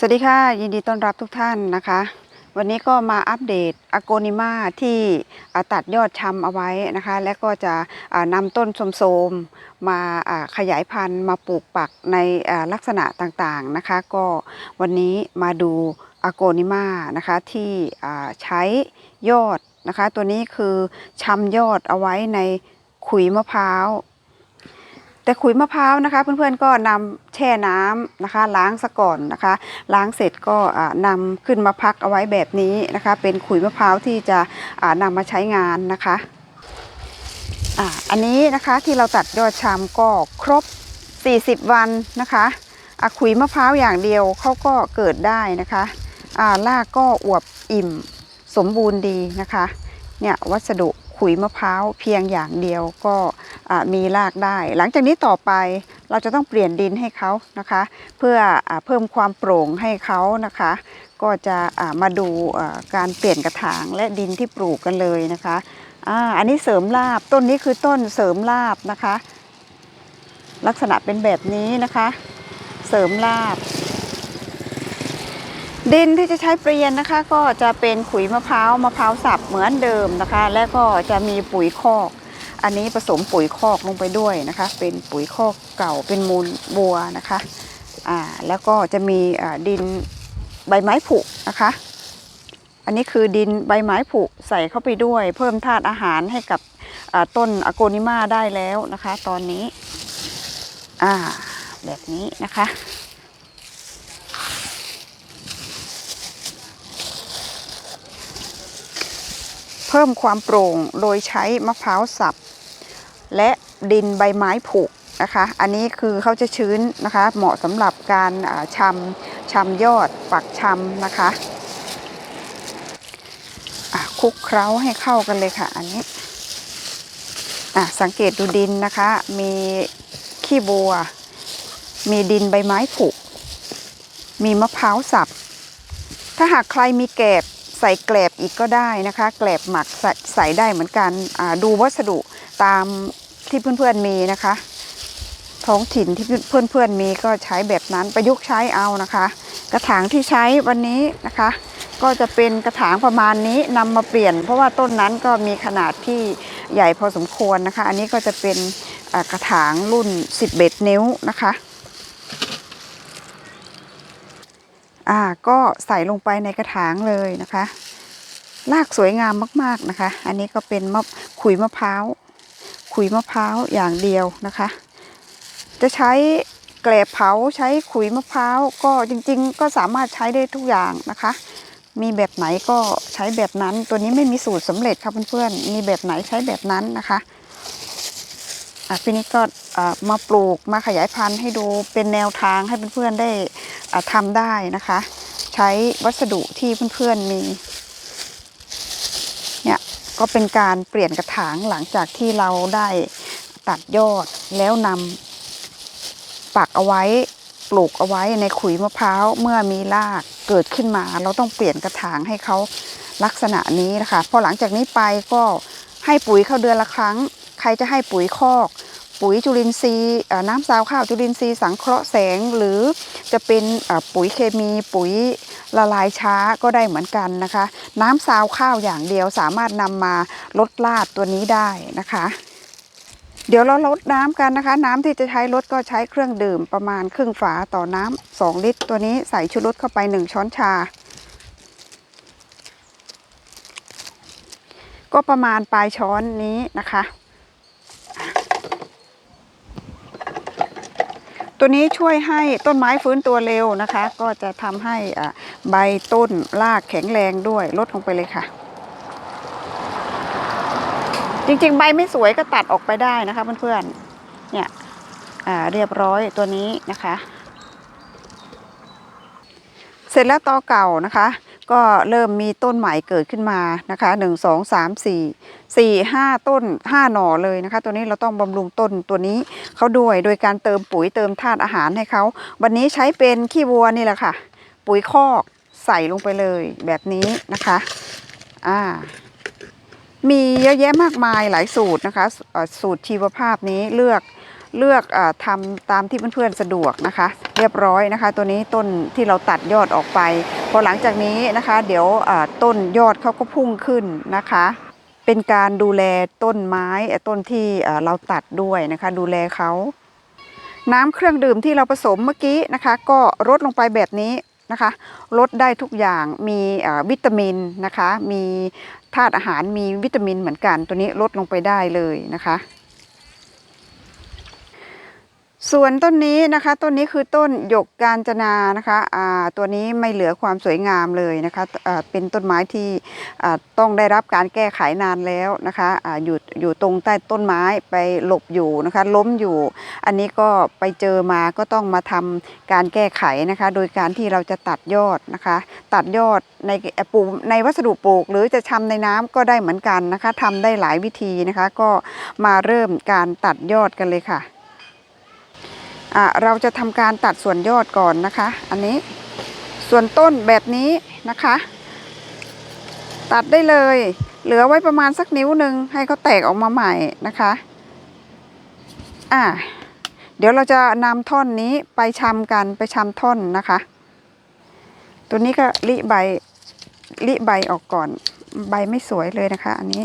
สวัสดีค่ะ ยินดีต้อนรับทุกท่านนะคะ วันนี้ก็มาอัปเดตอโกนิมาที่ตัดยอดชำเอาไว้นะคะ และก็จะอ่านำต้นโสมๆมาขยายพันธุ์มาปลูกปักในลักษณะต่างๆนะคะ ก็วันนี้มาดูอโกนิมานะคะที่ใช้ยอดนะคะ ตัวนี้คือชำยอดเอาไว้ในขุยมะพร้าว แต่ขุยมะพร้าวนะคะ เพื่อนๆก็นำแช่น้ำนะคะ ล้างซะก่อนนะคะ ล้างเสร็จก็อ่านำขึ้นมาพักเอาไว้แบบนี้นะคะ เป็นขุยมะพร้าวที่จะอ่านำมาใช้งานนะคะอ่าอันนี้นะคะที่เราตัดยอดชามก็ครบ 40 วันนะคะอะขุยมะพร้าวอย่างเดียวเขาก็เกิดได้นะคะอ่ารากก็อวบอิ่มสมบูรณ์ดีนะคะ เนี่ยวัสดุ ขุยมะพร้าวเพียงอย่างเดียวก็มีรากได้ หลังจากนี้ต่อไปเราจะต้องเปลี่ยนดินให้เขานะคะ เพื่ออเพิ่มความโปร่งให้เขานะคะ ก็จะมาดูการเปลี่ยนกระถางและดินที่ปลูกกันเลยนะคะอันนี้เสริมรากต้นนี้คือต้นเสริมรากนะคะ ลักษณะเป็นแบบนี้นะคะ เสริมราก ดินที่จะใช้เปลี่ยนนะคะ ก็จะเป็นขุยมะพร้าวมะพร้าวสับเหมือนเดิมนะคะ และก็จะมีปุ๋ยคอก อันนี้ผสมปุ๋ยคอกลงไปด้วยนะคะ เป็นปุ๋ยคอกเก่าเป็นมูลบัวนะคะอ่าแล้วก็จะมีดินใบไม้ผุนะคะ อันนี้คือดินใบไม้ผุใส่เข้าไปด้วย เพิ่มธาตุอาหารให้กับต้นอโกนิมาได้แล้วนะคะ ตอนนี้อ่าแบบนี้นะคะ เพิ่มความโปร่งโดยใช้มะพร้าวสับ และดินใบไม้ผุนะคะ อันนี้คือเขาจะชื้นนะคะ เหมาะสำหรับการอ่าชำชำยอดปักชำนะคะะคลุกเคล้าให้เข้ากันเลยค่ะ อันนี้สังเกตดูดินนะคะ มีขี้บัว มีดินใบไม้ผุมีมะพร้าวสับ ถ้าหากใครมีแกบ ใส่แกลบอีกก็ได้นะคะ แกลบหมักใส่ได้เหมือนกันดูวัสดุตามที่เพื่อนๆมีนะคะ ท้องถิ่นที่เพื่อนๆมีก็ใช้แบบนั้นประยุกต์ใช้เอานะคะ กระถางที่ใช้วันนี้นะคะ ก็จะเป็นกระถางประมาณนี้นำมาเปลี่ยน เพราะว่าต้นนั้นก็มีขนาดที่ใหญ่พอสมควรนะคะ อันนี้ก็จะเป็นกระถางรุ่น 11 นิ้วนะคะ อ่าก็ใส่ลงไปในกระถางเลยนะคะรากสวยงามมากๆนะคะ อันนี้ก็เป็นมะขุยมะพร้าว ขุยมะพร้าวอย่างเดียวนะคะ จะใช้แกลบเผาใช้ขุยมะพร้าวก็จริงๆ ก็สามารถใช้ได้ทุกอย่างนะคะ มีแบบไหนก็ใช้แบบนั้น ตัวนี้ไม่มีสูตรสำเร็จค่ะเพื่อนๆ มีแบบไหนใช้แบบนั้นนะคะ อะทีนี้ก็มาปลูกมาขยายพันธุ์ให้ดูเป็นแนวทางให้เพื่อนๆได้ทำได้นะคะ ใช้วัสดุที่เพื่อนๆมีเนี่ยก็เป็นการเปลี่ยนกระถางหลังจากที่เราได้ตัดยอดแล้วนำปักเอาไว้ปลูกเอาไว้ในขุยมะพร้าวเมื่อมีรากเกิดขึ้นมา เราต้องเปลี่ยนกระถางให้เขาลักษณะนี้นะคะพอหลังจากนี้ไปก็ให้ปุ๋ยเข้าเดือนละครั้ง ใครจะให้ปุ๋ยคอก ปุ๋ยจุลินทรีย์น้ำซาวข้าวจุลินทรีย์สังเคราะห์แสง หรือจะเป็นปุ๋ยเคมีปุ๋ยละลายช้าก็ได้เหมือนกันนะคะ น้ำซาวข้าวอย่างเดียวสามารถนำมาลดลาดตัวนี้ได้นะคะ เดี๋ยวเราลดน้ำกันนะคะ น้ำที่จะใช้ลดก็ใช้เครื่องดื่มประมาณครึ่งฝาต่อน้ำสองลิตร ตัวนี้ใส่ชูรสเข้าไปหนึ่งช้อนชา ก็ประมาณปลายช้อนนี้นะคะ ตัวนี้ช่วยให้ต้นไม้ฟื้นตัวเร็วนะคะ ก็จะทำให้ใบต้นรากแข็งแรงด้วยลดลงไปเลยค่ะ จริงๆ ใบไม่สวยก็ตัดออกไปได้นะคะเพื่อนๆเนี่ยเรียบร้อยตัวนี้นะคะ เสร็จแล้วตอเก่านะคะ ก็เริ่มมีต้นใหม่เกิดขึ้นมานะคะหนึ่งสองสามสี่สี่ห้าต้นห้าหน่อเลยนะคะ ตัวนี้เราต้องบำรุงต้นตัวนี้เขาด้วยโดยการเติมปุ๋ยเติมธาตุอาหารให้เขาวันนี้ใช้เป็นขี้วัวนี่แหละค่ะ ปุ๋ยคอกใส่ลงไปเลยแบบนี้นะคะ อ่า มีเยอะแยะมากมายหลายสูตรนะคะ สูตรชีวภาพนี้เลือก เลือกอาทำตามที่เพื่อนๆสะดวกนะคะ เรียบร้อยนะคะ ตัวนี้ต้นที่เราตัดยอดออกไป พอหลังจากนี้นะคะ เดี๋ยวต้นยอดเขาก็พุ่งขึ้นนะคะ เป็นการดูแลต้นไม้ต้นที่เราตัดด้วยนะคะ ดูแลเขาน้ำเครื่องดื่มที่เราผสมเมื่อกี้นะคะ ก็ลดลงไปแบบนี้นะคะลดได้ทุกอย่างมีวิตามินนะคะ มีธาตุอาหารมีวิตามินเหมือนกัน ตัวนี้ลดลงไปได้เลยนะคะ ส่วนต้นนี้นะคะต้นนี้คือต้นหยกกาญจนานะคะตัวนี้ไม่เหลือความสวยงามเลยนะคะเป็นต้นไม้ที่ต้องได้รับการแก้ไขนานแล้วนะคะออยู่อยู่ตรงใต้ต้นไม้ไปหลบอยู่นะคะล้มอยู่ อันนี้ก็ไปเจอมาก็ต้องมาทำการแก้ไขนะคะ โดยการที่เราจะตัดยอดนะคะ ตัดยอดในปลูกในวัสดุปลูก หรือจะชำในน้ำก็ได้เหมือนกันนะคะทำได้หลายวิธีนะคะ ก็มาเริ่มการตัดยอดกันเลยค่ะ อะเราจะทำการตัดส่วนยอดก่อนนะคะ อันนี้ส่วนต้นแบบนี้นะคะ ตัดได้เลย เหลือไว้ประมาณสักนิ้วหนึ่งให้เขาแตกออกมาใหม่นะคะอะเดี๋ยวเราจะนำท่อนนี้ไปชำกันไปชำท่อนนะคะ ตัวนี้ก็ริใบริใบออกก่อนใบไม่สวยเลยนะคะ อันนี้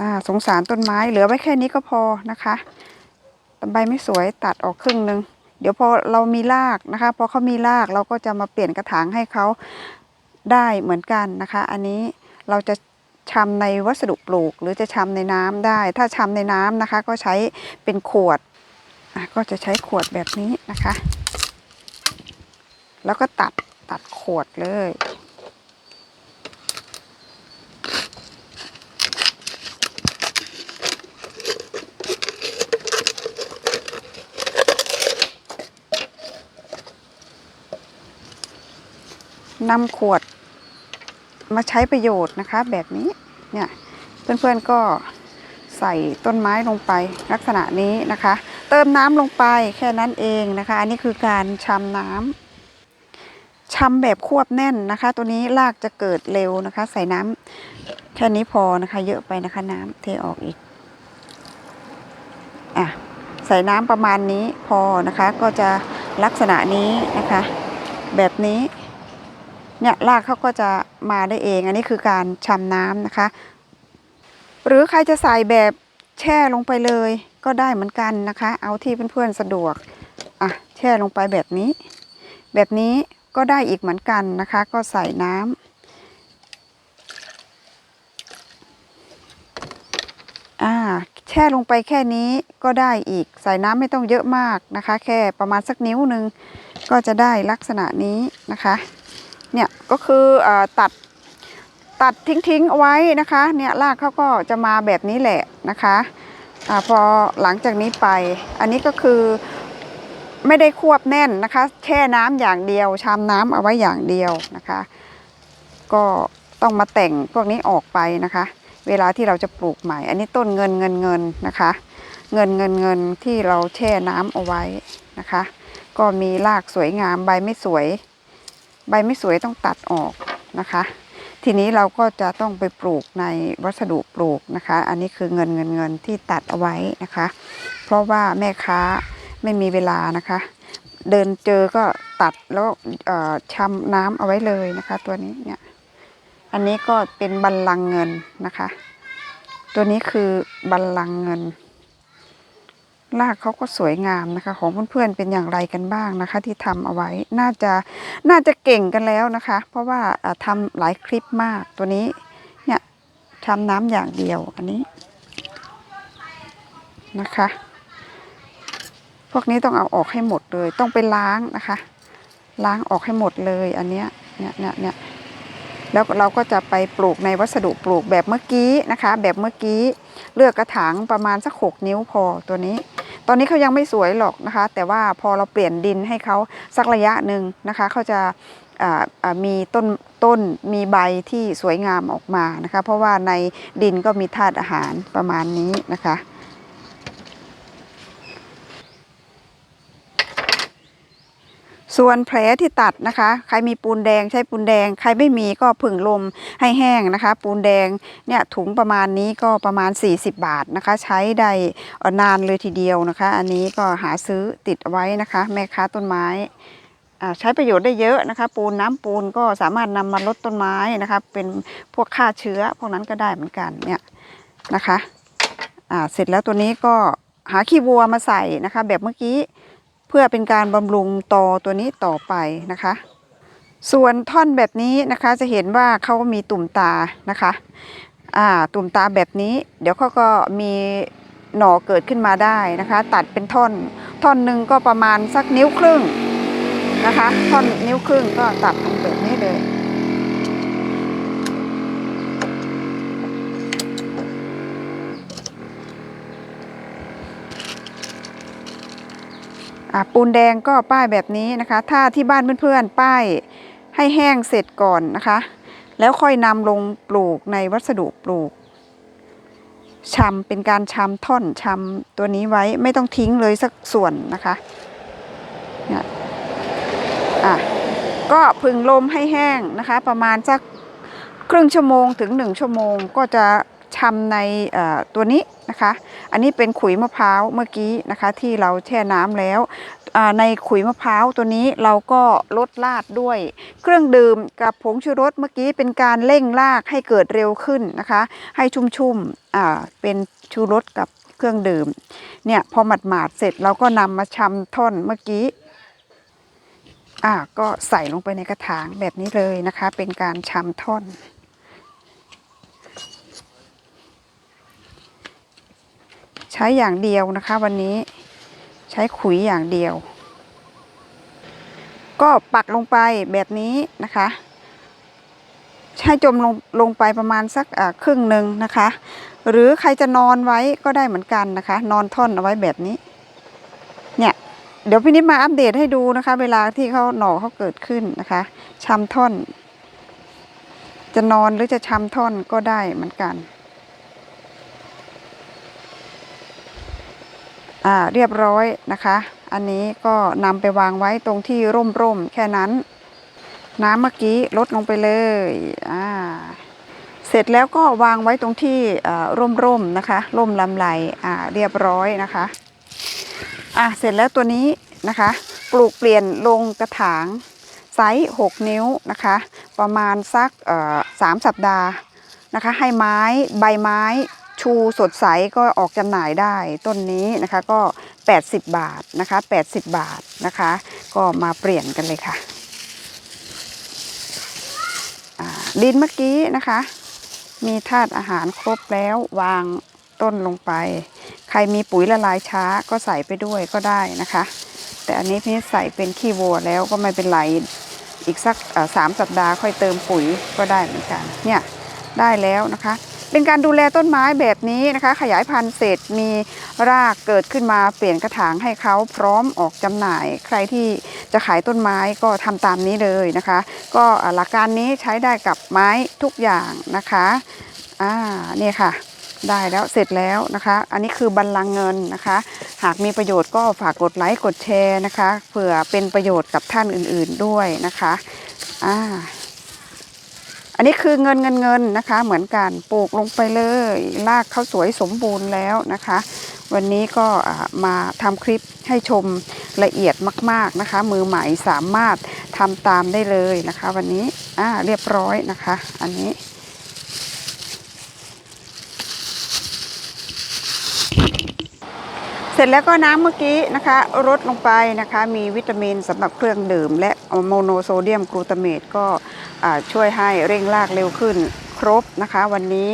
อ่าสงสารต้นไม้เหลือไว้แค่นี้ก็พอนะคะ ใบไม่สวยตัดออกครึ่งหนึ่งเดี๋ยวพอเรามีรากนะคะพอเขามีรากเราก็จะมาเปลี่ยนกระถางให้เขาได้เหมือนกันนะคะ อันนี้เราจะชำในวัสดุปลูก หรือจะชำในน้ำได้ ถ้าชำในน้ำนะคะ ก็ใช้เป็นขวดก็จะใช้ขวดแบบนี้นะคะ แล้วก็ตัดตัดขวดเลย นำขวดมาใช้ประโยชน์นะคะ แบบนี้เนี่ยเพื่อนๆก็ใส่ต้นไม้ลงไปลักษณะนี้นะคะ เติมน้ำลงไปแค่นั้นเองนะคะ อันนี้คือการชำน้ำชำแบบควบแน่นนะคะ ตัวนี้รากจะเกิดเร็วนะคะ ใส่น้ำแค่นี้พอนะคะ เยอะไปนะคะน้ำเทออกอีกอะใส่น้ำประมาณนี้พอนะคะ ก็จะลักษณะนี้นะคะ แบบนี้ เนี่ยรากเขาก็จะมาได้เอง อันนี้คือการชำน้ำนะคะ หรือใครจะใส่แบบแช่ลงไปเลยก็ได้เหมือนกันนะคะ เอาที่เพื่อนๆสะดวกอะแช่ลงไปแบบนี้ แบบนี้ก็ได้อีกเหมือนกันนะคะ ก็ใส่น้ำอ่าแช่ลงไปแค่นี้ก็ได้อีกใส่น้ำไม่ต้องเยอะมากนะคะ แค่ประมาณสักนิ้วหนึ่งก็จะได้ลักษณะนี้นะคะ เนี่ยก็คืออตัดตัดทิ้งๆเอาไว้นะคะเนี่ยรากเขาก็จะมาแบบนี้แหละนะคะอพอหลังจากนี้ไป อันนี้ก็คือไม่ได้ควบแน่นนะคะ แช่น้ำอย่างเดียวชามน้ำเอาไว้อย่างเดียวนะคะ ก็ต้องมาแต่งพวกนี้ออกไปนะคะ เวลาที่เราจะปลูกใหม่ อันนี้ต้นเงินเงินเงินนะคะ เงินเงินเงินที่เราแช่น้ำเอาไว้นะคะ ก็มีรากสวยงามใบไม่สวย ใบไม่สวยต้องตัดออกนะคะ ทีนี้เราก็จะต้องไปปลูกในวัสดุปลูกนะคะ อันนี้คือเงินเงินเงินที่ตัดเอาไว้นะคะ เพราะว่าแม่ค้าไม่มีเวลานะคะ เดินเจอก็ตัดแล้วเอ่ำน้ำเอาไว้เลยนะคะ ตัวนี้เนี่ยอันนี้ก็เป็นบัลลังเงินนะคะ ตัวนี้คือบัลลังเงิน รากเขาก็สวยงามนะคะ ของเพื่อนๆเป็นอย่างไรกันบ้างนะคะ ที่ทำเอาไว้น่าจะน่าจะเก่งกันแล้วนะคะ เพราะว่าอ่าทำหลายคลิปมากตัวนี้เนี่ยทำน้ำอย่างเดียวอันนี้นะคะ พวกนี้ต้องเอาออกให้หมดเลย ต้องไปล้างนะคะ ล้างออกให้หมดเลยอันเนี้ยเนี่ยเนี่ยเนี่ยแล้วเราก็จะไปปลูกในวัสดุปลูกแบบเมื่อกี้นะคะ แบบเมื่อกี้เลือกกระถางประมาณสักหกนิ้วพอตัวนี้ ตอนนี้เขายังไม่สวยหรอกนะคะ แต่ว่าพอเราเปลี่ยนดินให้เขาสักระยะหนึ่งนะคะเขาจะมีต้นต้นมีใบที่สวยงามออกมานะคะ เพราะว่าในดินก็มีธาตุอาหารประมาณนี้นะคะ ส่วนแผลที่ตัดนะคะ ใครมีปูนแดงใช้ปูนแดง ใครไม่มีก็ผึ่งลมให้แห้งนะคะ ปูนแดงเนี่ยถุงประมาณนี้ก็ประมาณ 40 บาทนะคะ ใช้ได้นานเลยทีเดียวนะคะ อันนี้ก็หาซื้อติดไว้นะคะ แม่ค้าต้นไม้ใช้ประโยชน์ได้เยอะนะคะ ปูนน้ำปูนก็สามารถนำมาลดต้นไม้นะคะ เป็นพวกฆ่าเชื้อพวกนั้นก็ได้เหมือนกันเนี่ยนะคะเสร็จแล้วตัวนี้ก็หาขี้วัวมาใส่นะคะ แบบเมื่อกี้ เพื่อเป็นการบำรุงตอตัวนี้ต่อไปนะคะ ส่วนท่อนแบบนี้นะคะจะเห็นว่าเขามีตุ่มตานะคะอ่าตุ่มตาแบบนี้ เดี๋ยวเขาก็มีหน่อเกิดขึ้นมาได้นะคะ ตัดเป็นท่อนท่อนหนึ่งก็ประมาณสักนิ้วครึ่งนะคะ ท่อนนิ้วครึ่งก็ตัดตรงแบบนี้เลย ปูนแดงก็ป้ายแบบนี้นะคะ ถ้าที่บ้านเพื่อนๆ ป้ายให้แห้งเสร็จก่อนนะคะ แล้วค่อยนำลงปลูกในวัสดุปลูกชำเป็นการชำท่อนชำตัวนี้ไว้ไม่ต้องทิ้งเลยสักส่วนนะคะเนี่ยอะก็พึงลมให้แห้งนะคะ ประมาณสักครึ่งชั่วโมงถึงหนึ่งชั่วโมงก็จะ ชำในตัวนี้นะคะ อันนี้เป็นขุยมะพร้าวเมื่อกี้นะคะ ที่เราแช่น้ำแล้วในขุยมะพร้าวตัวนี้เราก็ลดลาดด้วย เครื่องดื่มกับผงชูรสเมื่อกี้เป็นการเร่งรากให้เกิดเร็วขึ้นนะคะ ให้ชุ่มๆเป็นชูรสกับเครื่องดื่มเนี่ยพอหมัดหมาดเสร็จเราก็นำมาชำท่อนเมื่อกี้อ่าก็ใส่ลงไปในกระถางแบบนี้เลยนะคะ เป็นการชำท่อน ช้อย่างเดียวนะคะ วันนี้ใช้ขุยอย่างเดียว ก็ปักลงไปแบบนี้นะคะใช้จมลงลงไปประมาณสักครึ่งหนึ่งนะคะ หรือใครจะนอนไว้ก็ได้เหมือนกันนะคะ นอนท่อนเอาไว้แบบนี้ เนี่ยเดี๋ยวพี่นิดมาอัปเดตให้ดูนะคะ เวลาที่เขาหน่อเขาเกิดขึ้นนะคะชำท่อน จะนอนหรือจะชำท่อนก็ได้เหมือนกัน อ่า เรียบร้อยนะคะ อันนี้ก็นำไปวางไว้ตรงที่ร่มๆแค่นั้น น้ำเมื่อกี้ลดลงไปเลยอ่าเสร็จแล้วก็วางไว้ตรงที่อ่าร่มนะคะ ร่มลำไรอ่าเรียบร้อยนะคะอะเสร็จแล้วตัวนี้นะคะ ปลูกเปลี่ยนลงกระถางไซส์6นิ้วนะคะ ประมาณสักเอ่อสามสัปดาห์นะคะ ให้ไม้ใบไม้ ชูสดใสก็ออกจำหน่ายได้ต้นนี้นะคะก็ 80 บาทนะคะ 80 บาทนะคะ ก็มาเปลี่ยนกันเลยค่ะดินเมื่อกี้นะคะ มีธาตุอาหารครบแล้ววางต้นลงไป ใครมีปุ๋ยละลายช้าก็ใส่ไปด้วยก็ได้นะคะ แต่อันนี้พี่ใส่เป็นขี้วัวแล้วก็ไม่เป็นไรอีกสักสามสัปดาห์ค่อยเติมปุ๋ยก็ได้เหมือนกันเนี่ยได้แล้วนะคะ เป็นการดูแลต้นไม้แบบนี้นะคะ ขยายพันธุ์เสร็จมีรากเกิดขึ้นมาเปลี่ยนกระถางให้เขาพร้อมออกจำหน่าย ใครที่จะขายต้นไม้ก็ทำตามนี้เลยนะคะ ก็หลักการนี้ใช้ได้กับไม้ทุกอย่างนะคะอ่าเนี่ยค่ะได้แล้วเสร็จแล้วนะคะ อันนี้คือบัลลังเงินนะคะ หากมีประโยชน์ก็ฝากกดไลค์กดแชร์นะคะ เผื่อเป็นประโยชน์กับท่านอื่นๆด้วยนะคะอ่า อันนี้คือเงินเงินเงินนะคะ เหมือนกันปลูกลงไปเลยรากเขาสวยสมบูรณ์แล้วนะคะ วันนี้ก็มาทำคลิปให้ชมละเอียดมาก ๆนะคะ มือใหม่สามารถทำตามได้เลยนะคะ วันนี้อ่าเรียบร้อยนะคะ อันนี้เสร็จแล้วก็น้ำเมื่อกี้นะคะลดลงไปนะคะ มีวิตามินสำหรับเครื่องดื่ม และโมโนโซเดียมกลูตาเมตก็ ช่วยให้เร่งรากเร็วขึ้นครบนะคะ วันนี้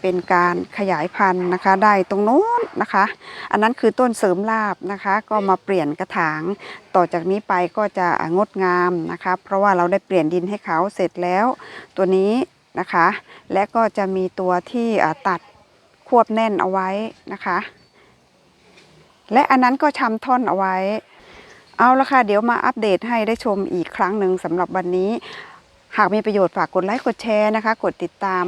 เป็นการขยายพันธุ์นะคะ ได้ตรงโน้นนะคะ อันนั้นคือต้นเสริมลาบนะคะ ก็มาเปลี่ยนกระถาง ต่อจากนี้ไปก็จะงดงามนะคะ เพราะว่าเราได้เปลี่ยนดินให้เขาเสร็จแล้ว ตัวนี้นะคะ และก็จะมีตัวที่ตัดควบแน่นเอาไว้นะคะ และอันนั้นก็ชำท่อนเอาไว้ เอาละค่ะเดี๋ยวมาอัปเดตให้ได้ชมอีกครั้งหนึ่งสำหรับวันนี้ หากมีประโยชน์ฝากกดไลค์กดแชร์นะคะ กดติดตาม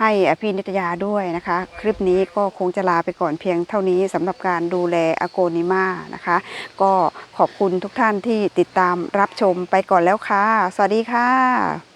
ให้พี่นิตยาด้วยนะคะ คลิปนี้ก็คงจะลาไปก่อนเพียงเท่านี้สำหรับการดูแลอโกนิมานะคะ ก็ขอบคุณทุกท่านที่ติดตามรับชมไปก่อนแล้วค่ะ สวัสดีค่ะ